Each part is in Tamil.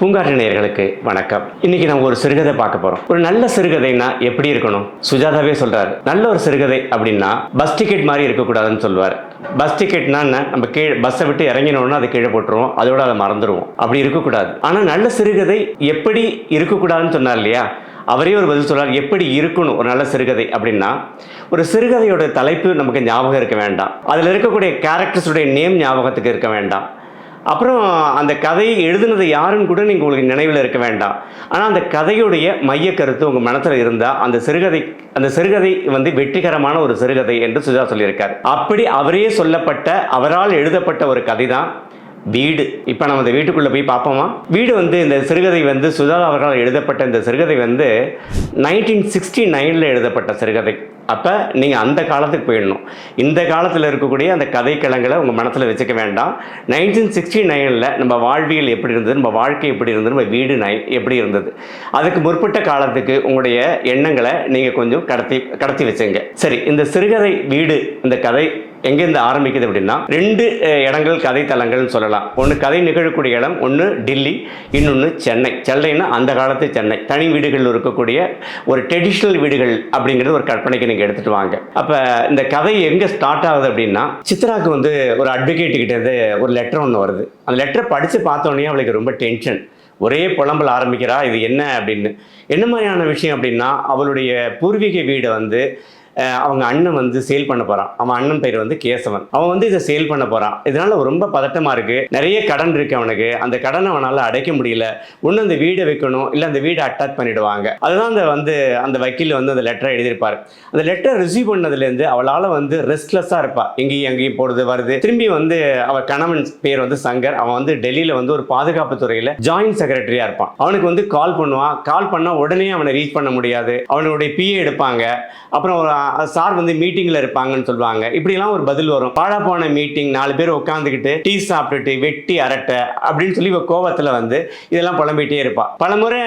பூங்காற்று நேயர்களுக்கு வணக்கம். இன்னைக்கு நம்ம ஒரு சிறுகதை பார்க்க போறோம். ஒரு நல்ல சிறுகதைனா எப்படி இருக்கணும்? சுஜாதாவே சொல்றாரு. நல்ல ஒரு சிறுகதை அப்படின்னா பஸ் டிக்கெட் மாதிரி இருக்கக்கூடாதுன்னு சொல்லுவார். பஸ் டிக்கெட்னா என்ன? நம்ம கீழே பஸ்ஸை விட்டு இறங்கினோன்னா அதை கீழே போட்டுருவோம். அதோட அதை மறந்துடுவோம் அப்படி இருக்கக்கூடாது. ஆனால் நல்ல சிறுகதை எப்படி இருக்கக்கூடாதுன்னு சொன்னார் இல்லையா? அவரே ஒரு பதில் சொல்றார். எப்படி இருக்கணும் ஒரு நல்ல சிறுகதை அப்படின்னா ஒரு சிறுகதையோட தலைப்பு நமக்கு ஞாபகம் இருக்க வேண்டாம். அதில் இருக்கக்கூடிய கேரக்டர்ஸுடைய நேம் ஞாபகத்துக்கு இருக்க வேண்டாம். அப்புறம் அந்த கதையை எழுதுனது யாருன்னு கூட நீங்கள் உங்களுக்கு நினைவில் இருக்க வேண்டாம். ஆனால் அந்த கதையுடைய மைய கருத்து உங்கள் மனசில் இருந்தால் அந்த சிறுகதை அந்த சிறுகதை வந்து வெற்றிகரமான ஒரு சிறுகதை என்று சுஜா சொல்லியிருக்கார். அப்படி அவரே சொல்லப்பட்ட அவரால் எழுதப்பட்ட ஒரு கதை தான் வீடு. இப்போ நம்ம இந்த வீட்டுக்குள்ளே போய் பார்ப்போமா? வீடு வந்து இந்த சிறுகதை வந்து சுஜா அவர்களால் எழுதப்பட்ட இந்த சிறுகதை வந்து நைன்டீன் சிக்ஸ்டி நைனில் எழுதப்பட்ட சிறுகதை. அப்போ நீங்கள் அந்த காலத்துக்கு போயிடணும். இந்த காலத்தில் இருக்கக்கூடிய அந்த கதைக்களங்களை உங்கள் மனசில் வச்சுக்க வேண்டாம். நைன்டீன் சிக்ஸ்டி நைனில் நம்ம வாழ்வியல் எப்படி இருந்தது? நம்ம வாழ்க்கை எப்படி இருந்தது? நம்ம வீடு நை எப்படி இருந்தது? அதுக்கு முற்பட்ட காலத்துக்கு உங்களுடைய எண்ணங்களை நீங்கள் கொஞ்சம் கடத்தி கடத்தி வச்சுங்க. சரி இந்த சிறுகதை வீடு இந்த கதை எங்கேருந்து ஆரம்பிக்குது அப்படின்னா ரெண்டு இடங்கள் கதை தலங்கள்னு சொல்லலாம். ஒன்று கதை நிகழக்கூடிய இடம் ஒன்று டில்லி இன்னொன்று சென்னை. சென்னைன்னா அந்த காலத்து சென்னை. தனி வீடுகளில் இருக்கக்கூடிய ஒரு ட்ரெடிஷ்னல் வீடுகள் அப்படிங்கிறது ஒரு கற்பனைக்கு நீங்கள் எடுத்துகிட்டு வாங்க. அப்போ இந்த கதை எங்கே ஸ்டார்ட் ஆகுது அப்படின்னா சித்ராவுக்கு வந்து ஒரு அட்வொகேட் கிட்டேருந்து ஒரு லெட்டர் ஒன்று வருது. அந்த லெட்டரை படித்து பார்த்தோன்னே அவளுக்கு ரொம்ப டென்ஷன் ஒரே புலம்பல் ஆரம்பிக்கிறா இது என்ன? அப்படின்னு. என்ன மாதிரியான விஷயம் அப்படின்னா அவளுடைய பூர்வீக வீடை வந்து அவங்க அண்ணன் வந்து சேல் பண்ண போகிறான் அவன் அண்ணன் பேர் வந்து கேசவன். அவன் வந்து இதை சேல் பண்ண போகிறான் இதனால ரொம்ப பதட்டமாக இருக்குது நிறைய கடன் இருக்கு அவனுக்கு. அந்த கடனை அவனால் அடைக்க முடியல. ஒன்று அந்த வீடை வைக்கணும் இல்லை அந்த வீடை அட்டாக் பண்ணிடுவாங்க. அதுதான் அந்த வந்து அந்த வக்கீல் வந்து அந்த லெட்டரை எழுதியிருப்பார். அந்த லெட்டர் ரிசீவ் பண்ணதுலேருந்து அவளால் வந்து ரெஸ்ட்லெஸ்ஸாக இருப்பாள் எங்கேயும் எங்கேயும் போடுறது வருது திரும்பி வந்து அவ கணவன் பேர் வந்து சங்கர். அவன் வந்து டெல்லியில் வந்து ஒரு பாதுகாப்பு துறையில் ஜாயின்ட் செக்ரட்டரியாக இருப்பான். அவனுக்கு வந்து கால் பண்ணுவான். கால் பண்ணால் உடனே அவனை ரீச் பண்ண முடியாது. அவனுடைய பிஏ எடுப்பாங்க. அப்புறம் ஒரு சார் வந்து மீட்டிங்கில் இருப்பாங்கன்னு சொல்லுவாங்க. இப்படிலாம் ஒரு பதில் வரும். பாழா போன மீட்டிங் நாலு பேர் உட்காந்துக்கிட்டு டீ சாப்பிட்டுட்டு வெட்டி அரட்டை அப்படின்னு சொல்லி கோவத்தில் வந்து இதெல்லாம் புலம்பிகிட்டே இருப்பாள் பலமுறை முறை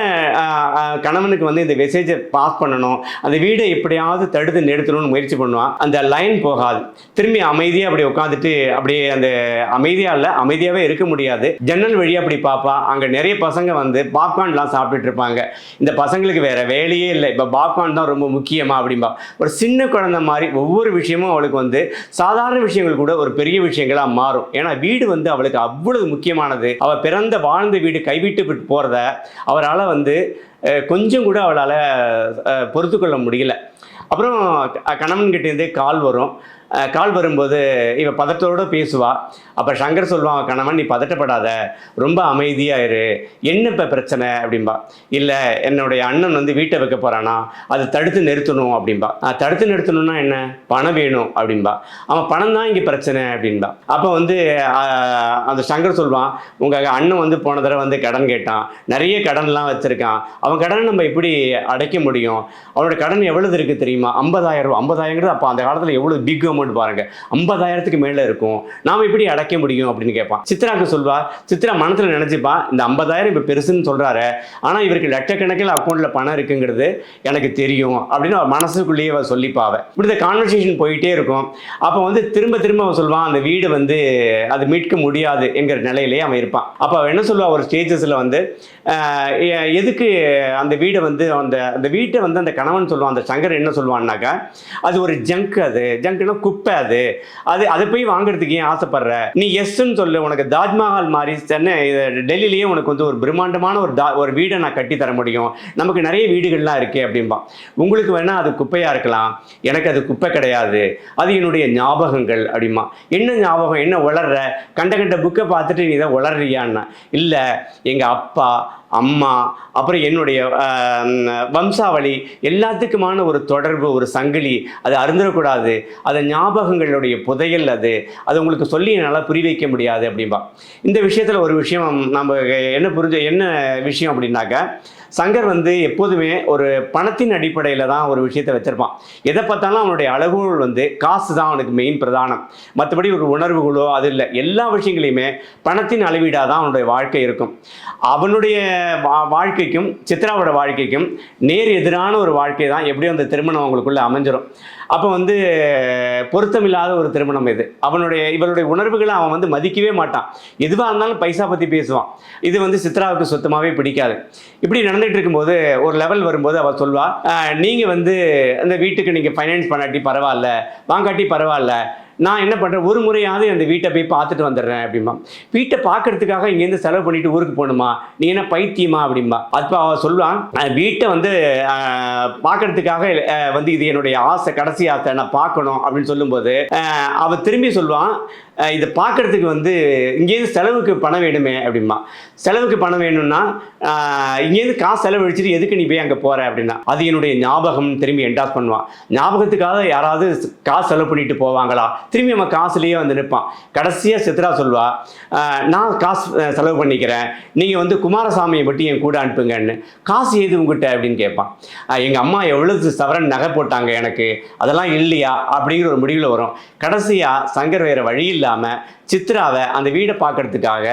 கணவனுக்கு வந்து இந்த மெசேஜை பாஸ் பண்ணணும். அந்த வீடை எப்படியாவது தடுத்து நிறுத்தணும்னு முயற்சி பண்ணுவான். அந்த லைன் போகாது. திரும்பி அமைதியாக அப்படி உட்காந்துட்டு அப்படியே அந்த அமைதியாக இல்லை அமைதியாகவே இருக்க முடியாது. ஜன்னல் வழியாக அப்படி பார்ப்பா அங்கே நிறைய பசங்க வந்து பாப்கார்ன்லாம் சாப்பிட்டுட்டு இருப்பாங்க. இந்த பசங்களுக்கு வேற வேலையே இல்லை. இப்போ பாப்கார்ன் தான் ரொம்ப முக்கியமாக அப்படிம்பா. ஒரு சின்ன குழந்தை மாதிரி ஒவ்வொரு விஷயமும் அவளுக்கு வந்து சாதாரண விஷயங்கள் கூட ஒரு பெரிய விஷயங்களாக மாறும். ஏன்னா வீடு வந்து அவளுக்கு அவ்வளவு முக்கியமானது. அவள் பிறந்த வாழ்ந்த வீடு கைவிட்டு போகிறத அவரால் வந்து கொஞ்சம் கூட அவளால் பொறுத்துக்கொள்ள முடியல. அப்புறம் கணவன்கிட்டேருந்து கால் வரும். கால் வரும்போது இவ பதட்டத்தோடு பேசுவா. அப்போ சங்கர் சொல்லுவான் கணவன் நீ பதட்டப்படாத. ரொம்ப அமைதியாக இரு. என்ன இப்போ பிரச்சனை? அப்படின்பா இல்லை என்னுடைய அண்ணன் வந்து வீட்டை வைக்க போகிறானா அதை தடுத்து நிறுத்தணும். அப்படின்பா தடுத்து நிறுத்தணும்னா என்ன? பணம் வேணும். அப்படின்பா அவன் பணம் தான் இங்கே பிரச்சனை. அப்படின்பா. அப்போ வந்து அந்த சங்கர் சொல்வான் உங்கள் அண்ணன் வந்து போன தடவை வந்து கடன் கேட்டான். நிறைய கடன்லாம் வச்சுருக்கான். அவன் கடனை நம்ம எப்படி அடைக்க முடியும்? அவனோட கடன் எவ்வளவு இருக்குது தெரியுமா? ஐம்பதாயிரம் ரூபா. ஐம்பதாயிரங்கிறது அப்போ அந்த காலத்தில் எவ்வளோ பிக் அமௌண்ட் பாருங்க. ஐம்பதாயிரத்துக்கு மேலே இருக்கும். நாம் எப்படி அடைக்க முடியும் அப்படின்னு கேட்பான். சித்ராக்கு சொல்வா சித்ரா மனத்துல நினச்சிப்பா இந்த ஐம்பதாயிரம் இப்போ பெருசுன்னு சொல்கிறாரு ஆனால் இவருக்கு லட்சக்கணக்கில் அக்கௌண்ட்டில் பணம் இருக்குங்கிறது எனக்கு தெரியும் அப்படின்னு மனசுக்குள்ளேயே அவ சொல்லிப்பாவ இப்படி இந்த கான்வர்சேஷன் போயிட்டே இருக்கும். அப்போ வந்து திரும்ப திரும்ப அவன் சொல்வான் அந்த வீடு வந்து அது மீட்க முடியாது என்கிற நிலையிலேயே அவன் இருப்பான். அப்போ அவன் என்ன சொல்லுவா ஒரு ஸ்டேஜஸில் வந்து எதுக்கு அந்த வீடை வந்து அந்த அந்த வீட்டை வந்து அந்த கணவன் சொல்லுவான் அந்த சங்கர் என்ன சொல்லுவான்னாக்கா அது ஒரு ஜங்க் அது. ஜங்க்னா குப்பை அது அது அதை போய் வாங்குறதுக்கு ஏன் ஆசைப்படுற? நீ எஸ்ன்னு சொல்லு உனக்கு தாஜ்மஹால் மாதிரி சென்னை டெல்லியிலேயே உனக்கு வந்து ஒரு பிரம்மாண்டமான ஒரு தா ஒரு வீடை நான் கட்டி தர முடியும். நமக்கு நிறைய வீடுகள்லாம் இருக்கே அப்படின்பா உங்களுக்கு வேணா அது குப்பையாக இருக்கலாம். எனக்கு அது குப்பை கிடையாது. அது என்னுடைய ஞாபகங்கள் அப்படிமா என்ன ஞாபகம் என்ன உளர்ற? கண்ட கண்ட புக்கை பார்த்துட்டு நீ இதை உளர்றியான்னா. இல்லை எங்கள் அப்பா அம்மா அப்புறம் என்னுடைய வம்சாவளி எல்லாத்துக்குமான ஒரு தொடர்பு ஒரு சங்கிலி. அது அருந்துடக்கூடாது அது ஞாபகங்களுடைய புதையல் அது. அது உங்களுக்கு சொல்லி என்னால் புரி வைக்க முடியாது அப்படின்பா இந்த விஷயத்தில் ஒரு விஷயம் நம்ம என்ன புரிஞ்ச என்ன விஷயம் அப்படின்னாக்க சங்கர் வந்து எப்போதுமே ஒரு பணத்தின் அடிப்படையில் தான் ஒரு விஷயத்தை வச்சுருப்பான். எதை பார்த்தாலும் அவனுடைய அளவுகள் வந்து காசு தான் அவனுக்கு மெயின் பிரதானம். மற்றபடி ஒரு உணர்வுகளோ அது இல்லை. எல்லா விஷயங்களையுமே பணத்தின் அளவீடாக தான் அவனுடைய வாழ்க்கை இருக்கும். அவனுடைய வா- வாழ்க்கைக்கும் சித்ராவோட வாழ்க்கைக்கும் நேர் எதிரான ஒரு வாழ்க்கை தான் எப்படியும் அந்த திருமணம் அவங்களுக்குள்ளே அமைஞ்சிரும். அப்போ வந்து பொருத்தமில்லாத ஒரு திருமணம் இது. அவனுடைய இவருடைய உணர்வுகளை அவன் வந்து மதிக்கவே மாட்டான். எதுவாக இருந்தாலும் பைசா பற்றி பேசுவான். இது வந்து சித்ராவுக்கு சுத்தமாகவே பிடிக்காது. இப்படி நடந்துட்டு இருக்கும்போது ஒரு லெவல் வரும்போது அவள் சொல்வா நீங்கள் வந்து அந்த வீட்டுக்கு நீங்கள் ஃபைனான்ஸ் பண்ணாட்டி பரவாயில்ல வாங்காட்டி பரவாயில்ல நான் என்ன பண்ணுறேன் ஒரு முறையாவது அந்த வீட்டை போய் பார்த்துட்டு வந்துடுறேன் அப்படிம்பா. வீட்டை பார்க்கறதுக்காக இங்கேருந்து செலவு பண்ணிட்டு ஊருக்கு போகணுமா? நீ என்ன பைத்தியமா அப்படிம்பா. அப்போ அவள் சொல்லுவான் வீட்டை வந்து பார்க்கறதுக்காக வந்து இது என்னுடைய ஆசை கடைசி ஆசை நான் பார்க்கணும் அப்படின்னு சொல்லும்போது அவள் அவ திரும்பி சொல்லுவான் இதை பார்க்குறதுக்கு வந்து இங்கேருந்து செலவுக்கு பணம் வேணுமே அப்படிமா செலவுக்கு பணம் வேணும்னா இங்கேருந்து காசு செலவழிச்சிட்டு எதுக்கு நீ போய் அங்கே போகிற அப்படின்னா அது என்னுடைய ஞாபகம் திரும்பி என்டாஸ் பண்ணுவான். ஞாபகத்துக்காக யாராவது காசு செலவு பண்ணிட்டு போவாங்களா? திரும்பி நம்ம காசுலேயே வந்து நிற்பான். கடைசியாக சித்ரா சொல்வா நான் காசு செலவு பண்ணிக்கிறேன். நீங்கள் வந்து குமாரசாமியை பற்றி என் கூட அனுப்புங்கன்னு. காசு எது உங்ககிட்ட? அப்படின்னு கேட்பான். எங்கள் அம்மா எவ்வளவு சவரன் நகை போட்டாங்க எனக்கு. அதெல்லாம் இல்லையா? அப்படிங்கிற ஒரு முடிவில் வரும். கடைசியாக சங்கர் வேறு வழி இல்லாமல் சித்ராவை அந்த வீடை பார்க்கறதுக்காக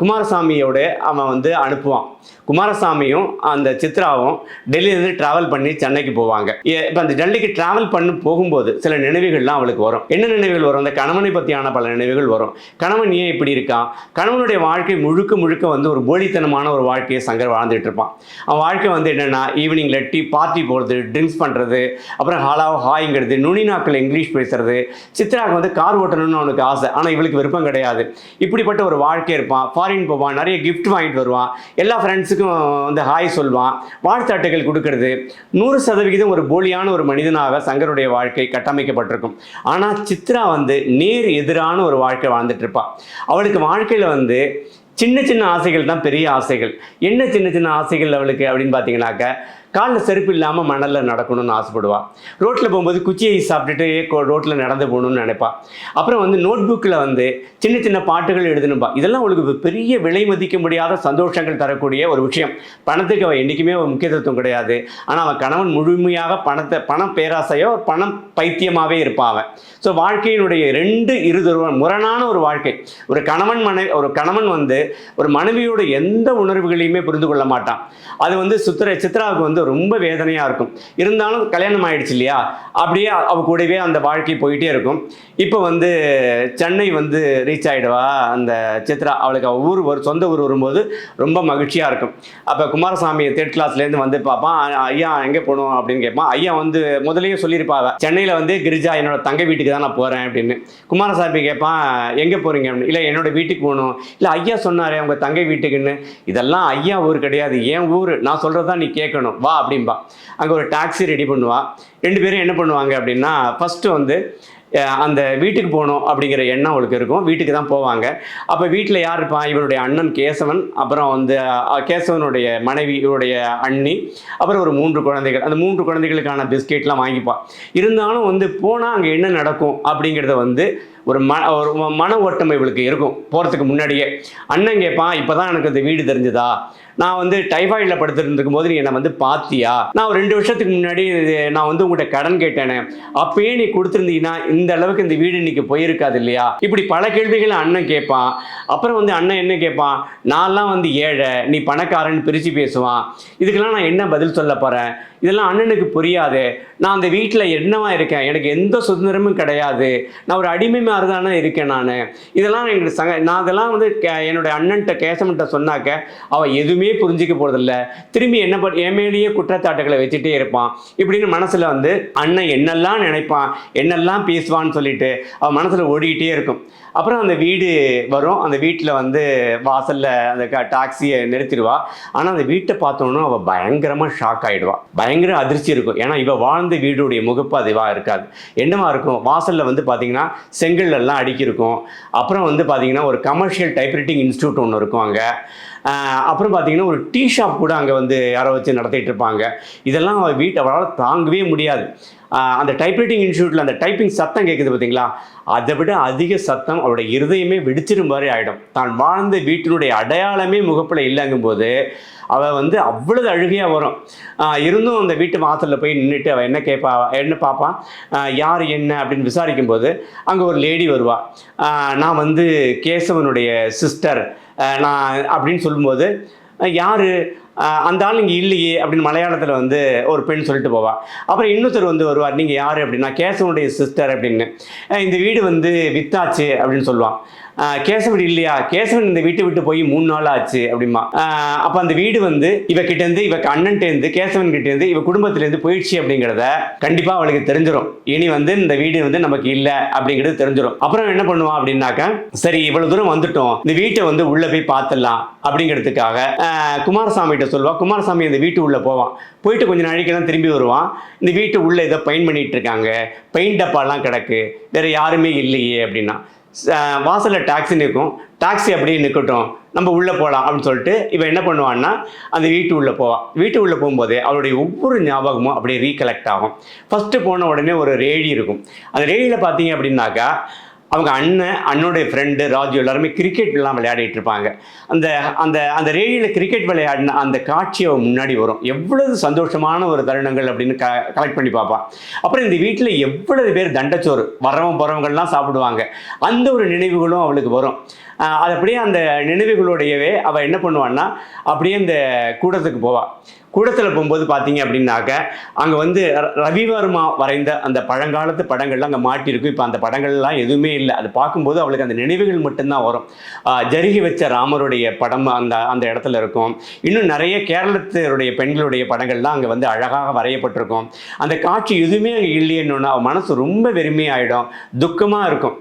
குமாரசாமியோட அவன் வந்து அனுப்புவான். குமாரசாமியும் அந்த சித்ராவும் டெல்லியிலேருந்து ட்ராவல் பண்ணி சென்னைக்கு போவாங்க. இப்போ அந்த டெல்லிக்கு ட்ராவல் பண்ணி போகும்போது சில நினைவுகள்லாம் அவளுக்கு வரும். என்ன நினைவுகள் வரும்? அந்த கணவனை பற்றியான பல நினைவுகள் வரும். கணவன் ஏன் இப்படி இருக்கான் கணவனுடைய வாழ்க்கை முழுக்க முழுக்க வந்து ஒரு போலித்தனமான ஒரு வாழ்க்கையை சங்கர் வாழ்ந்துட்டு இருப்பான். அவன் வாழ்க்கை வந்து என்னென்னா ஈவினிங்கில் டீ பார்ட்டி போகிறது ட்ரிங்க்ஸ் பண்ணுறது அப்புறம் ஹாலாவோ ஹாய்ங்கிறது நுனி நாக்கில் இங்கிலீஷ் பேசுறது. சித்ராவுக்கு வந்து கார் ஓட்டணும்னு அவனுக்கு ஆசை. ஆனால் இவளுக்கு விருப்பம் கிடையாது. இப்படிப்பட்ட ஒரு வாழ்க்கை இருப்பான் ஃபாரின் போவான் நிறைய கிஃப்ட் வாங்கிட்டு வருவான் எல்லா ஃப்ரெண்ட்ஸுக்கும் வந்து ஹாய் சொல்வான் வாழ்த்தாட்டுகள் கொடுக்கறது. நூறு சதவிகிதம் ஒரு போலியான ஒரு மனிதனாக சங்கருடைய வாழ்க்கை கட்டமைக்கப்பட்டிருக்கும். ஆனால் சித்ரா வந்து நேர் எதிரான ஒரு வாழ்க்கை வாழ்ந்துட்டு இருப்பாள் அவளுக்கு வாழ்க்கையில் வந்து சின்ன சின்ன ஆசைகள் தான் பெரிய ஆசைகள். என்ன சின்ன சின்ன ஆசைகள் அவளுக்கு அப்படின்னு பார்த்தீங்கன்னாக்க காலில் செருப்பு இல்லாமல் மணலில் நடக்கணும்னு ஆசைப்படுவாள் ரோட்டில் போகும்போது குச்சியை சாப்பிட்டுட்டு ரோட்டில் நடந்து போகணும்னு நினைப்பா. அப்புறம் வந்து நோட் புக்கில் வந்து சின்ன சின்ன பாட்டுகள் எழுதணும்பா இதெல்லாம் அவளுக்கு பெரிய விலை மதிக்க முடியாத சந்தோஷங்கள் தரக்கூடிய ஒரு விஷயம். பணத்துக்கு அவள் என்றைக்குமே ஒரு முக்கியத்துவம் கிடையாது. ஆனால் அவன் கணவன் முழுமையாக பணத்தை பணம் பேராசையோ பணம் பைத்தியமாகவே இருப்பான் அவன். ஸோ வாழ்க்கையினுடைய ரெண்டு இருதுருவம் முரணான ஒரு வாழ்க்கை. ஒரு கணவன் மனை ஒரு கணவன் வந்து ஒரு மனைவியோட எந்த உணர்வுகளையுமே புரிந்து கொள்ள மாட்டான். அது வந்து சுத்திர சித்ராவுக்கு வந்து ரொம்ப வேதனையாக இருக்கும். இருந்தாலும் கல்யாணம் ஆயிடுச்சு இல்லையா? அப்படியே அவ கூடவே அந்த வாழ்க்கை போயிட்டே இருக்கும். இப்போ வந்து சென்னை வந்து ரீச் ஆகிடுவா அந்த சித்ரா அவளுக்கு அவ ஊர் ஒரு சொந்த ஊர் வரும்போது ரொம்ப மகிழ்ச்சியாக இருக்கும். அப்போ குமாரசாமி தேர்ட் கிளாஸ்லேருந்து வந்து பார்ப்பான் ஐயா எங்கே போகணும்? அப்படின்னு கேட்பான். ஐயா வந்து முதலையும் சொல்லியிருப்பாவ சென்னையில் வந்து கிரிஜா என்னோட தங்கை வீட்டுக்கு தான் நான் போகிறேன் அப்படின்னு. குமாரசாமி கேட்பான் எங்கே போகிறீங்க அப்படின்னு. இல்லை என்னோட வீட்டுக்கு போகணும். இல்லை ஐயா சொன்னாரே உங்கள் தங்கை வீட்டுக்குன்னு. இதெல்லாம் ஐயா ஊர் கிடையாது என் ஊர். நான் சொல்கிறது தான் நீ கேட்கணும். வா அப்படின்பா அங்கே ஒரு டாக்ஸி ரெடி பண்ணுவா. ரெண்டு பேரும் என்ன பண்ணுவாங்க அப்படின்னா ஃபஸ்ட்டு வந்து அந்த வீட்டுக்கு போகணும் அப்படிங்கிற எண்ணம் அவளுக்கு இருக்கும். வீட்டுக்கு தான் போவாங்க. அப்போ வீட்டில் யார் இருப்பான் இவனுடைய அண்ணன் கேசவன் அப்புறம் வந்து கேசவனுடைய மனைவி இவருடைய அண்ணி அப்புறம் ஒரு மூன்று குழந்தைகள். அந்த மூன்று குழந்தைகளுக்கான பிஸ்கெட்லாம் வாங்கிப்பான் இருந்தாலும் வந்து போனால் அங்கே என்ன நடக்கும் அப்படிங்கிறத வந்து ஒரு ம ஒரு மன ஓட்டம் இவளுக்கு இருக்கும். போகிறதுக்கு முன்னாடியே. அண்ணன் கேட்பான் இப்போ தான் எனக்கு இந்த வீடு தெரிஞ்சதா? நான் வந்து டைஃபாய்டில் படுத்துருந்துருக்கும் போது நீ என்னை வந்து பார்த்தியா? நான் ஒரு ரெண்டு வருஷத்துக்கு முன்னாடி இது நான் வந்து உங்கள்கிட்ட கடன் கேட்டேனே. அப்பயே நீ கொடுத்துருந்தீங்கன்னா இந்த அளவுக்கு இந்த வீடு இன்னைக்கு போயிருக்காது இல்லையா? இப்படி பல கேள்விகளை அண்ணன் கேட்பான். அப்புறம் வந்து அண்ணன் என்ன கேட்பான்? நான்லாம் வந்து ஏழை நீ பணக்காரன்னு பிரித்து பேசுவான். இதுக்கெல்லாம் நான் என்ன பதில் சொல்ல போகிறேன் இதெல்லாம் அண்ணனுக்கு புரியாது. நான் அந்த வீட்டில் என்னவா இருக்கேன்? எனக்கு எந்த சுதந்திரமும் கிடையாது. நான் ஒரு அடிமை மாதிரி தானே இருக்கேன் நான். இதெல்லாம் எங்களுக்கு சங்க நான் அதெல்லாம் வந்து கே- என்னுடைய அண்ணன்ட்ட கேசவன்ட்ட சொன்னாக்க அவன் எதுவுமே புரிஞ்சிக்க போகிறதில்ல திரும்பி என்ன பண்ண என் மேலேயே குற்றச்சாட்டுகளை வச்சுட்டே இருப்பான். இப்படின்னு மனசில் வந்து அண்ணன் என்னெல்லாம் நினைப்பான் என்னெல்லாம் பேசுவான்னு சொல்லிட்டு அவன் மனசில் ஓடிக்கிட்டே இருக்கும். அப்புறம் அந்த வீடு வரும். அந்த வீட்டில் வந்து வாசலில் அந்த டாக்ஸியை நிறுத்திடுவா. ஆனால் அந்த வீட்டை பார்த்தோன்னா அவள் பயங்கரமாக ஷாக் ஆகிடுவா பயங்கர அதிர்ச்சி இருக்கும். ஏன்னா இவள் வாழ்ந்த வீடுடைய முகப்பு அதுவாக இருக்காது. என்னவா இருக்கும்? வாசலில் வந்து பார்த்தீங்கன்னா செங்கல் எல்லாம் அடுக்கியிருக்கும். அப்புறம் வந்து பார்த்தீங்கன்னா ஒரு கமர்ஷியல் டைப்ரைட்டிங் இன்ஸ்டியூட் ஒன்று இருக்கும் அங்கே. அப்புறம் பார்த்தீங்கன்னா ஒரு டீ ஷாப் கூட அங்கே வந்து யாரோ வச்சு நடத்திட்டு இருப்பாங்க. இதெல்லாம் அவ வீட்டை அவளால் தாங்கவே முடியாது. அந்த டைப்ரைட்டிங் இன்ஸ்டியூட்டில் அந்த டைப்பிங் சத்தம் கேட்குது பார்த்தீங்களா அதை விட அதிக சத்தம் அவருடைய இருதயமே வெடிச்சிடும் மாதிரி ஆகிடும் தான் வாழ்ந்த வீட்டினுடைய அடையாளமே முகப்பில் இல்லைங்கும்போது அவள் வந்து அவ்வளவு அழுகையாக வரும். இருந்தும் அந்த வீட்டு வாசலில் போய் நின்றுட்டு அவள் என்ன கேட்பா என்ன பார்ப்பா யார் என்ன அப்படின்னு விசாரிக்கும்போது அங்கே ஒரு லேடி வருவாள் நான் வந்து கேசவனுடைய சிஸ்டர் நான் அப்படின்னு சொல்லும்போது யார்? அந்த ஆள் இங்கே இல்லையே அப்படின்னு மலையாளத்தில் வந்து ஒரு பெண் சொல்லிட்டு போவா. அப்புறம் இன்னொருத்தர் வந்து வருவார் நீங்கள் யார்? அப்படின்னா கேசவனுடைய சிஸ்டர் அப்படின்னு. இந்த வீடு வந்து வித்தாச்சு அப்படின்னு சொல்லுவான். கேசவன் இல்லையா? கேசவன் இந்த வீட்டை விட்டு போய் மூணு நாள் ஆச்சு அப்படிமா அப்போ அந்த வீடு வந்து இவ கிட்டேருந்து இவ அண்ணன்ட்டேருந்து கேசவன் கிட்டேருந்து இவ குடும்பத்திலேருந்து போயிடுச்சு அப்படிங்கிறத கண்டிப்பாக அவளுக்கு தெரிஞ்சிடும் இனி வந்து இந்த வீடு வந்து நமக்கு இல்லை அப்படிங்கிறது தெரிஞ்சிடும் அப்புறம் என்ன பண்ணுவான் அப்படின்னாக்க சரி இவ்வளவு தூரம் வந்துட்டோம். இந்த வீட்டை வந்து உள்ள போய் பார்த்துடலாம் அப்படிங்கிறதுக்காக குமாரசாமி குமாரசாமிகிட்ட சொல்லுவா. குமாரசாமி இந்த வீட்டு உள்ள போவான். போயிட்டு கொஞ்சம் நாளைக்கு தான் திரும்பி வருவான். இந்த வீட்டு உள்ள ஏதோ பெயிண்ட் பண்ணிட்டு இருக்காங்க. பெயிண்ட் டப்பாலாம் கிடக்கு. வேற யாருமே இல்லையே அப்படின்னா. வாசலில் டாக்ஸி நிற்கும் டாக்ஸி அப்படியே நிற்கட்டும் நம்ம உள்ளே போகலாம் அப்படின்னு சொல்லிட்டு இவன் என்ன பண்ணுவான்னா அந்த வீட்டு உள்ளே போவான் வீட்டு உள்ளே போகும்போது அவளுடைய ஒவ்வொரு ஞாபகமும் அப்படியே ரீகலெக்ட் ஆகும். ஃபஸ்ட்டு போன உடனே ஒரு ரேடி இருக்கும். அந்த ரேடியில் பார்த்தீங்க அப்படின்னாக்கா அவங்க அண்ணன் அண்ணனுடைய ஃப்ரெண்டு ராஜு எல்லாருமே கிரிக்கெட்லாம் விளையாடிட்டு இருப்பாங்க. அந்த அந்த அந்த ரேடியில் கிரிக்கெட் விளையாடின அந்த காட்சி அவன் முன்னாடி வரும். எவ்வளவு சந்தோஷமான ஒரு தருணங்கள் அப்படின்னு க கலெக்ட் பண்ணி பார்ப்பான். அப்புறம் இந்த வீட்டில் எவ்வளவு பேர் தண்டச்சோறு வரவன் போகிறவங்கள்லாம் சாப்பிடுவாங்க. அந்த ஒரு நினைவுகளும் அவளுக்கு வரும். அது அப்படியே அந்த நினைவுகளுடையவே அவள் என்ன பண்ணுவான்னா அப்படியே இந்த கூடத்துக்கு போவாள் கூடத்தில் போகும்போது பார்த்தீங்க அப்படின்னாக்க அங்கே வந்து ர- ரவிவர்மா வரைந்த அந்த பழங்காலத்து படங்கள்லாம் அங்கே மாட்டியிருக்கும் இப்போ அந்த படங்கள்லாம் எதுவுமே இல்லை. அது பார்க்கும்போது அவளுக்கு அந்த நினைவுகள் மட்டும்தான் வரும். ஜருகி வச்ச ராமருடைய படம் அந்த அந்த இடத்துல இருக்கும். இன்னும் நிறைய கேரளத்தருடைய பெண்களுடைய படங்கள்லாம் அங்கே வந்து அழகாக வரையப்பட்டிருக்கும். அந்த காட்சி எதுவுமே அங்கே இல்லையன்னு அவன் மனசு ரொம்ப வெறுமையாயிடும். துக்கமாக இருக்கும்.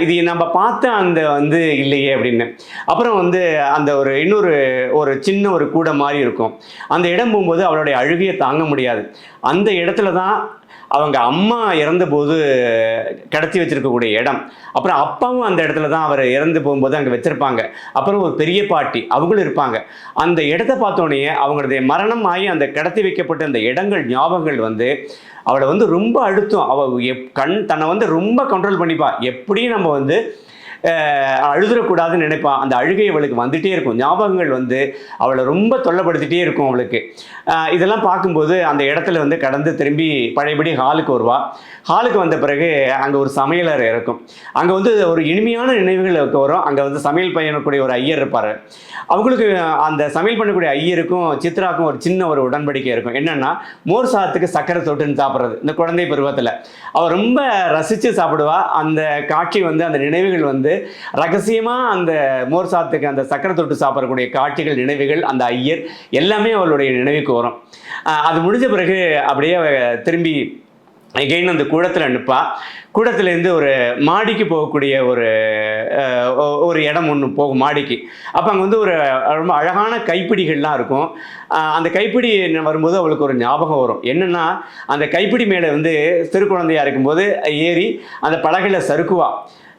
இது நம்ம பார்த்த அந்த வந்து இல்லையே அப்படின்னு. அப்புறம் வந்து அந்த ஒரு இன்னொரு ஒரு சின்ன ஒரு கூடை மாதிரி இருக்கும். அந்த இடம் போகும்போது அவளுடைய அழுகையை தாங்க முடியாது. அந்த இடத்துல தான் அவங்க அம்மா இறந்தபோது கிடச்சி வச்சிருக்கக்கூடிய இடம். அப்புறம் அப்பாவும் அந்த இடத்துல தான் அவர் இறந்து போகும்போது அங்கே வச்சுருப்பாங்க. அப்புறம் ஒரு பெரிய பாட்டி அவங்களும் இருப்பாங்க. அந்த இடத்த பார்த்தோன்னே அவங்களுடைய மரணம் ஆகி அந்த கடத்தி வைக்கப்பட்ட அந்த இடங்கள் ஞாபகங்கள் வந்து அவளை வந்து ரொம்ப அழுத்தம். அவள் எப் கண் தன்னை வந்து ரொம்ப கண்ட்ரோல் பண்ணிப்பா. எப்படியும் நம்ம வந்து அழுதுறக்கூடாதுன்னு நினைப்பான். அந்த அழுகை அவளுக்கு வந்துட்டே இருக்கும். ஞாபகங்கள் வந்து அவளை ரொம்ப தொல்லைப்படுத்திட்டே இருக்கும் அவளுக்கு. இதெல்லாம் பார்க்கும்போது அந்த இடத்துல வந்து கடந்து திரும்பி பழையபடி ஹாலுக்கு வருவா. ஹாலுக்கு வந்த பிறகு அங்கே ஒரு சமையலறை இருக்கும். அங்கே வந்து ஒரு இனிமையான நினைவுகள் வரும். அங்கே வந்து சமையல் பண்ணக்கூடிய ஒரு ஐயர் இருப்பார். அவங்களுக்கு அந்த சமையல் பண்ணக்கூடிய ஐயருக்கும் சித்ராக்கும் ஒரு சின்ன ஒரு உடன்படிக்கை இருக்கும். என்னென்னா மோர் சாதத்துக்கு சக்கரை தொட்டுன்னு சாப்பிட்றது. இந்த குழந்தை பருவத்தில். அவள் ரொம்ப ரசித்து சாப்பிடுவா. அந்த காட்சி வந்து அந்த நினைவுகள் வந்து ரகசியமாக அந்த மோர் சாதத்துக்கு அந்த சக்கரை தொட்டு சாப்பிடக்கூடிய காட்சிகள் நினைவுகள் அந்த ஐயர் எல்லாமே அவளுடைய நினைவுக்கு வரும். அது முடிஞ்ச பிறகு அப்படியே திரும்பி எகைன் அந்த கூடத்தில் நிற்பா கூடத்துலேருந்து ஒரு மாடிக்கு போகக்கூடிய ஒரு ஒரு இடம் ஒன்று போகும் மாடிக்கு. அப்போ அங்கே வந்து ஒரு ரொம்ப அழகான கைப்பிடிகள்லாம் இருக்கும். அந்த கைப்பிடி வரும்போது அவளுக்கு ஒரு ஞாபகம் வரும். என்னென்னா அந்த கைப்பிடி மேலே வந்து சிறு குழந்தையா இருக்கும்போது ஏறி அந்த பலகையில் சறுக்குவா.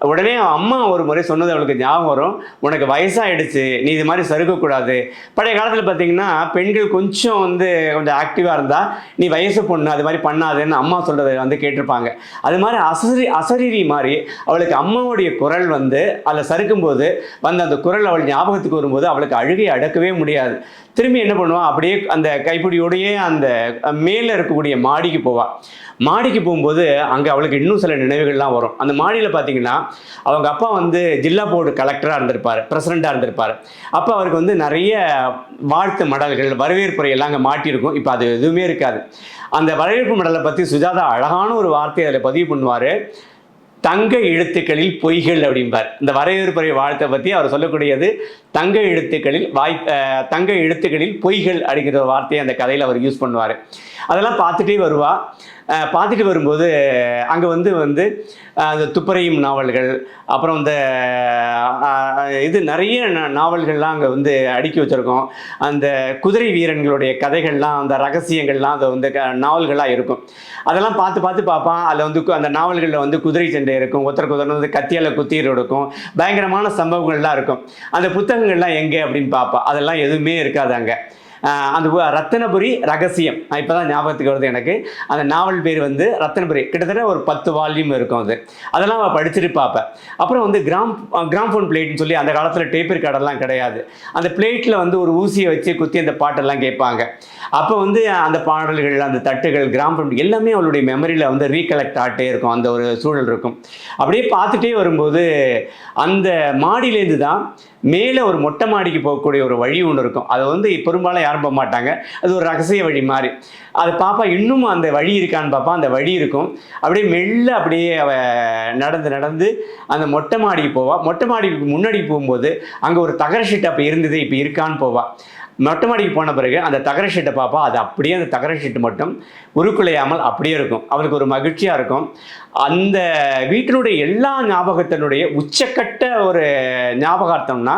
உடனே அம்மா ஒரு முறை சொன்னது அவளுக்கு ஞாபகம் வரும். உனக்கு வயசாயிடுச்சு நீ இது மாதிரி சறுக்கக்கூடாது பழைய காலத்தில் பார்த்தீங்கன்னா பெண்கள் கொஞ்சம் வந்து கொஞ்சம் ஆக்டிவாக இருந்தால் நீ வயசு பொண்ணு அது மாதிரி பண்ணாதுன்னு அம்மா சொல்கிறத வந்து கேட்டிருப்பாங்க. அது மாதிரி அசரி அசரீரி மாதிரி அவளுக்கு அம்மாவுடைய குரல் வந்து அதில் சறுக்கும்போது வந்த அந்த குரல் அவள் ஞாபகத்துக்கு வரும்போது அவளுக்கு அழுகை அடக்கவே முடியாது. திரும்பி என்ன பண்ணுவான் அப்படியே அந்த கைப்பிடியோடையே அந்த மேலே இருக்கக்கூடிய மாடிக்கு போவாள் மாடிக்கு போகும்போது அங்கே அவளுக்கு இன்னும் சில நினைவுகள்லாம் வரும். அந்த மாடியில் பார்த்தீங்கன்னா அவங்க அப்பா வந்து ஜில்லா போர்டு கலெக்டராக இருந்திருப்பார் பிரசிடெண்ட்டாக இருந்திருப்பார். அப்போ அவருக்கு வந்து நிறைய வாழ்த்து மடல்கள் வரவேற்புறையெல்லாம் அங்கே மாட்டியிருக்கும். இப்போ அது எதுவுமே இருக்காது. அந்த வரவேற்பு மடலை பற்றி சுஜாதா அழகான ஒரு வார்த்தையை அதில் பதிவு பண்ணுவார். தங்க எழுத்துக்களில் பொய்கள் அப்படிம்பார். இந்த வரவேற்புரை வாழ்த்தை பற்றி அவர் சொல்லக்கூடியது தங்க எழுத்துக்களில் வாய் தங்க எழுத்துக்களில் பொய்கள் அப்படிங்கிற வார்த்தையை அந்த கதையில் அவர் யூஸ் பண்ணுவார். அதெல்லாம் பார்த்துட்டே வருவா. பார்த்துட்டு வரும்போது அங்கே வந்து வந்து அந்த துப்பறையும் நாவல்கள் அப்புறம் இந்த இது நிறைய நாவல்கள்லாம் அங்கே வந்து அடுக்கி வச்சுருக்கோம். அந்த குதிரை வீரன்களுடைய கதைகள்லாம் அந்த ரகசியங்கள்லாம் அதை வந்து க- நாவல்களாக இருக்கும். அதெல்லாம் பார்த்து பார்த்து பார்ப்பான். அதில் வந்து கு- அந்த நாவல்களில் வந்து குதிரை சண்டை இருக்கும். ஒருத்தர் குதிரை வந்து கத்தியால் குத்தீர் இருக்கும். பயங்கரமான சம்பவங்கள்லாம் இருக்கும். அந்த புத்தகங்கள்லாம் எங்கே அப்படின்னு பார்ப்பா. அதெல்லாம் எதுவுமே இருக்காது அங்கே. அந்த ரத்தனபுரி ரத்தினபுரி ரகசியம். இப்போ தான் ஞாபகத்துக்கு வருது எனக்கு. அந்த நாவல் பேர் வந்து ரத்தனபுரி. கிட்டத்தட்ட ஒரு பத்து வால்யூம் இருக்கும் அது. அதெல்லாம் அவள் படிச்சுட்டு பார்ப்பேன் அப்புறம் வந்து கிராம் கிராம்ஃபோன் பிளேட்னு சொல்லி அந்த காலத்தில் டேப்பர் ரெக்கார்டெல்லாம் கிடையாது. அந்த பிளேட்டில் வந்து ஒரு ஊசியை வச்சு குத்தி அந்த பாட்டெல்லாம் கேட்பாங்க. அப்போ வந்து அந்த பாடல்கள் அந்த தட்டுகள் கிராம்ஃபோன் எல்லாமே அவளுடைய மெமரியில் வந்து ரீகலெக்ட் ஆகிட்டே இருக்கும். அந்த ஒரு சூழல் இருக்கும். அப்படியே பார்த்துட்டே வரும்போது அந்த மாடியிலேருந்து தான் மேலே ஒரு மொட்டை மாடிக்கு போகக்கூடிய ஒரு வழி ஒன்று இருக்கும். அதை வந்து பெரும்பாலும் யாரும் போக மாட்டாங்க. அது ஒரு ரகசிய வழி மாதிரி. அது பாப்பா இன்னும் அந்த வழி இருக்கான்னு பாப்பா அந்த வழி இருக்கும். அப்படியே மெல்ல அப்படியே அவ நடந்து நடந்து அந்த மொட்டை மாடிக்கு போவா. மொட்டை மாடிக்கு முன்னாடி போகும்போது அங்கே ஒரு தகர ஷீட் அப்போ இருந்தது இப்போ இருக்கான்னு போவா. மொட்டை மாடிக்கு போன பிறகு அந்த தகர ஷீட்டை பார்ப்பா அது அப்படியே அந்த தகர ஷீட்டு மட்டும் உருக்குலையாமல் அப்படியே இருக்கும். அவளுக்கு ஒரு மகிழ்ச்சியாக இருக்கும். அந்த வீட்டினுடைய எல்லா ஞாபகத்தினுடைய உச்சக்கட்ட ஒரு ஞாபகார்த்தம்னா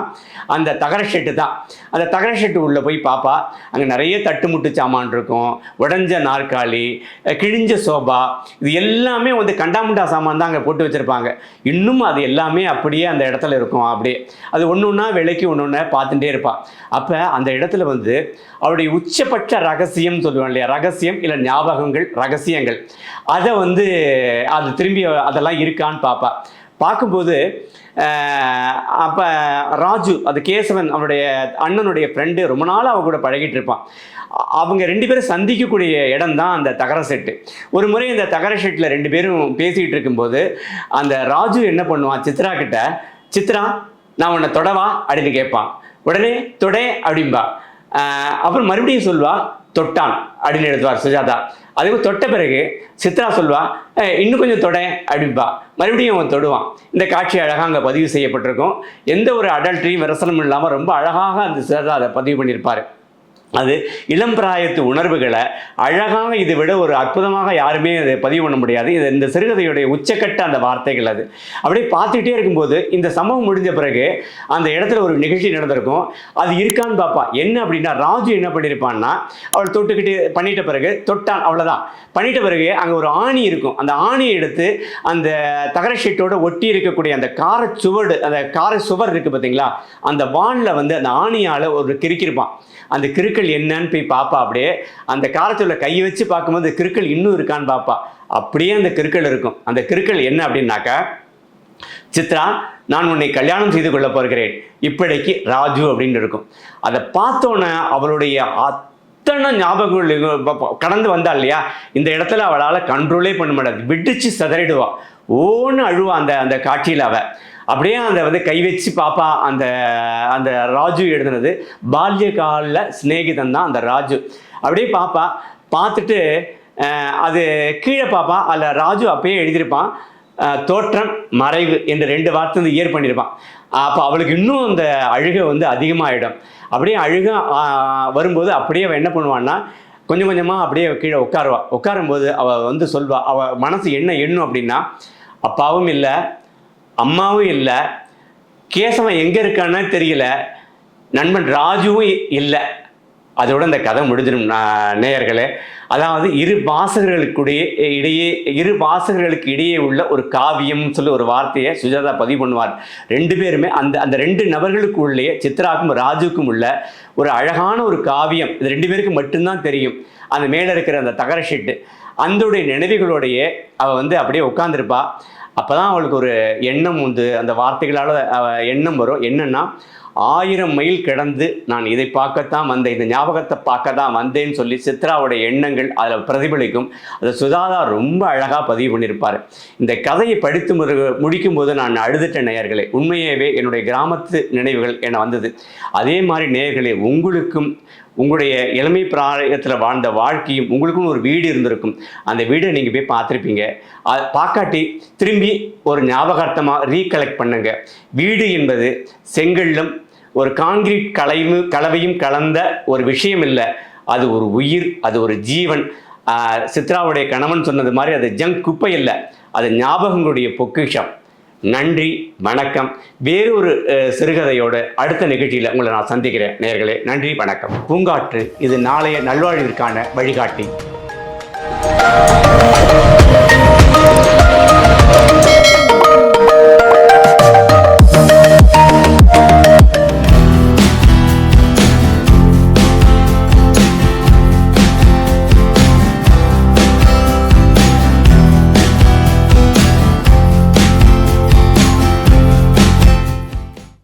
அந்த தகர ஷெட்டு தான். அந்த தகர ஷெட்டு உள்ளே போய் பார்ப்பா அங்கே நிறைய தட்டுமுட்டு சாமான் இருக்கும் உடஞ்ச நாற்காலி கிழிஞ்ச சோபா இது எல்லாமே வந்து கண்டாமுண்டா சாமான் தான் அங்கே போட்டு வச்சுருப்பாங்க. இன்னும் அது எல்லாமே அப்படியே அந்த இடத்துல இருக்கும் அப்படியே. அது ஒன்று ஒன்றா விலைக்கு ஒன்று ஒன்றா பார்த்துட்டே இருப்பாள் அப்போ அந்த இடத்துல வந்து அவருடைய உச்சபட்ச ரகசியம் சொல்லுவாங்க இல்லையா? ரகசியம் இல்லை ஞாபகங்கள் ரகசியங்கள். அதை வந்து அது திரும்பி அதெல்லாம் இருக்கான்னு பார்ப்பா பார்க்கும்போது அப்போ ராஜு அது கேசவன் அவனுடைய அண்ணனுடைய ஃப்ரெண்டு ரொம்ப நாள் அவ கூட பழகிட்டு இருப்பான். அவங்க ரெண்டு பேரும் சந்திக்கக்கூடிய இடம் தான் அந்த தகர செட்டு. ஒரு முறை இந்த தகர செட்டில் ரெண்டு பேரும் பேசிகிட்டு இருக்கும்போது அந்த ராஜு என்ன பண்ணுவான் சித்ரா கிட்ட சித்ரா நான் உன்னை தொடவா? அப்படின்னு கேட்பான். உடனே தொடே அப்படிம்பா. அப்புறம் மறுபடியும் சொல்வா தொட்டான் அப்படின்னு எழுதுவார் சுஜாதா. அதுக்கு தொட்ட பிறகு சித்ரா சொல்வா இன்னும் கொஞ்சம் தொட அப்படின்பா மறுபடியும் அவன் தொடுவான். இந்த காட்சி அழகாக அங்கே பதிவு செய்யப்பட்டிருக்கும். எந்த ஒரு அடல்ட்ரியும் விரசனமும் இல்லாமல் ரொம்ப அழகாக அந்த சித்ரா அதை பதிவு பண்ணியிருப்பார். அது இளம் பிராயத்து உணர்வுகளை அழகாக இதை விட ஒரு அற்புதமாக யாருமே அதை பதிவு பண்ண முடியாது. இது இந்த சிறுகதையுடைய உச்சக்கட்ட அந்த வார்த்தைகள் அது. அப்படியே பார்த்துக்கிட்டே இருக்கும்போது இந்த சம்பவம் முடிஞ்ச பிறகு அந்த இடத்துல ஒரு நிகழ்ச்சி நடந்திருக்கும். அது இருக்கான்னு பார்ப்பா என்ன அப்படின்னா ராஜு என்ன பண்ணியிருப்பான்னா அவள் தொட்டுக்கிட்டு பண்ணிட்ட பிறகு தொட்டான் அவ்வளோதான் பண்ணிட்ட பிறகு அங்கே ஒரு ஆணி இருக்கும். அந்த ஆணியை எடுத்து அந்த தகர ஷீட்டோட ஒட்டி இருக்கக்கூடிய அந்த கார சுவடு அந்த கார சுவர் இருக்குது பார்த்தீங்களா அந்த வானில் வந்து அந்த ஆணியால் ஒரு கிறுக்கியிருப்பான் அந்த கிறுக்கள் என்னன்னு போய் பார்ப்பா அப்படியே அந்த காலத்தில் கை வச்சு பார்க்கும்போது கிறுக்கள் இன்னும் இருக்கான்னு பார்ப்பா அப்படியே அந்த கிறுக்கள் இருக்கும். அந்த கிறுக்கள் என்ன அப்படின்னாக்கா சித்ரா நான் உன்னை கல்யாணம் செய்து கொள்ள போகிறேன். இப்படிக்கு ராஜு அப்படின்னு இருக்கும். அதை பார்த்தோன்னே அவளுடைய அத்தனை ஞாபகங்கள் கடந்து வந்தா இல்லையா? இந்த இடத்துல அவளால் கண்ட்ரோலே பண்ண முடியாது. விடிச்சு சிதறிடுவா. ஓன்னு அழுவா அந்த அந்த காட்சியில் அவ. அப்படியே அந்த வந்து கை வச்சு பாப்பா அந்த அந்த ராஜு எழுதுனது. பால்ய கால சிநேகிதன் தான் அந்த ராஜு. அப்படியே பாப்பா பார்த்துட்டு அது கீழே பாப்பா அதில் ராஜு அப்பயே எழுதியிருப்பான். தோற்றம் மறைவு என்ற ரெண்டு வார்த்தை வந்து இயர் பண்ணியிருப்பான். அப்போ அவளுக்கு இன்னும் அந்த அழுகை வந்து அதிகமாகிடும் அப்படியே அழுக வரும்போது அப்படியே அவள் என்ன பண்ணுவான்னா கொஞ்சம் கொஞ்சமாக அப்படியே கீழே உட்காருவா. உட்காரும்போது அவள் வந்து சொல்வா. அவள் மனசு என்ன எண்ணும் அப்படின்னா அப்பாவும் இல்லை அம்மாவும் இல்லை. கேசவன் எங்கே இருக்கான்னு தெரியல. நண்பன் ராஜுவும் இல்லை. அதோட இந்த கதை முடிஞ்சிடும் நேயர்களே. அதாவது இரு வாசகர்களுக்குடைய இடையே இரு வாசகர்களுக்கு இடையே உள்ள ஒரு காவியம்னு சொல்லி ஒரு வார்த்தையை சுஜாதா பதிவு பண்ணுவார். ரெண்டு பேருமே அந்த அந்த ரெண்டு நபர்களுக்கு உள்ளே சித்ராக்கும் ராஜுக்கும் உள்ள ஒரு அழகான ஒரு காவியம். இது ரெண்டு பேருக்கு மட்டும்தான் தெரியும். அந்த மேலே இருக்கிற அந்த தகர ஷெட்டு. அந்தோடைய நினைவுகளோடைய அவள் வந்து அப்படியே உட்காந்துருப்பா அப்போ தான் அவளுக்கு ஒரு எண்ணம் வந்து அந்த வார்த்தைகளால் எண்ணம் வரும். என்னன்னா ஆயிரம் மைல் கிடந்து நான் இதை பார்க்கத்தான் வந்தேன். இந்த ஞாபகத்தை பார்க்க தான் வந்தேன்னு சொல்லி சித்ராவுடைய எண்ணங்கள் அதில் பிரதிபலிக்கும். அதை சுதாதா ரொம்ப அழகாக பதிவு பண்ணியிருப்பார். இந்த கதையை படித்து முடிக்கும் முடிக்கும்போது நான் அழுதுட்ட நேயர்களே. உண்மையாகவே என்னுடைய கிராமத்து நினைவுகள் என வந்தது? அதே மாதிரி நேயர்களே உங்களுக்கும் உங்களுடைய இளமை பிராயத்தில் வாழ்ந்த வாழ்க்கையும் உங்களுக்கும் ஒரு வீடு இருந்திருக்கும். அந்த வீடை நீங்கள் போய் பார்த்துருப்பீங்க. அது பார்க்காட்டி திரும்பி ஒரு ஞாபகார்த்தமாக ரீகலெக்ட் பண்ணுங்க. வீடு என்பது செங்கல்லும் ஒரு கான்கிரீட் கலையும் கலவையும் கலந்த ஒரு விஷயம் இல்லை. அது ஒரு உயிர் அது ஒரு ஜீவன். சித்ராவுடைய கணவன் சொன்னது மாதிரி அது ஜங்க் குப்பை இல்லை. அது ஞாபகங்களுடைய பொக்கிஷம். நன்றி வணக்கம். வேறொரு அஹ், சிறுகதையோட அடுத்த நிகழ்ச்சியில் உங்களை நான் சந்திக்கிறேன் நேயர்களே. நன்றி வணக்கம். பூங்காற்று இது நாளைய நல்வாழ்விற்கான வழிகாட்டி.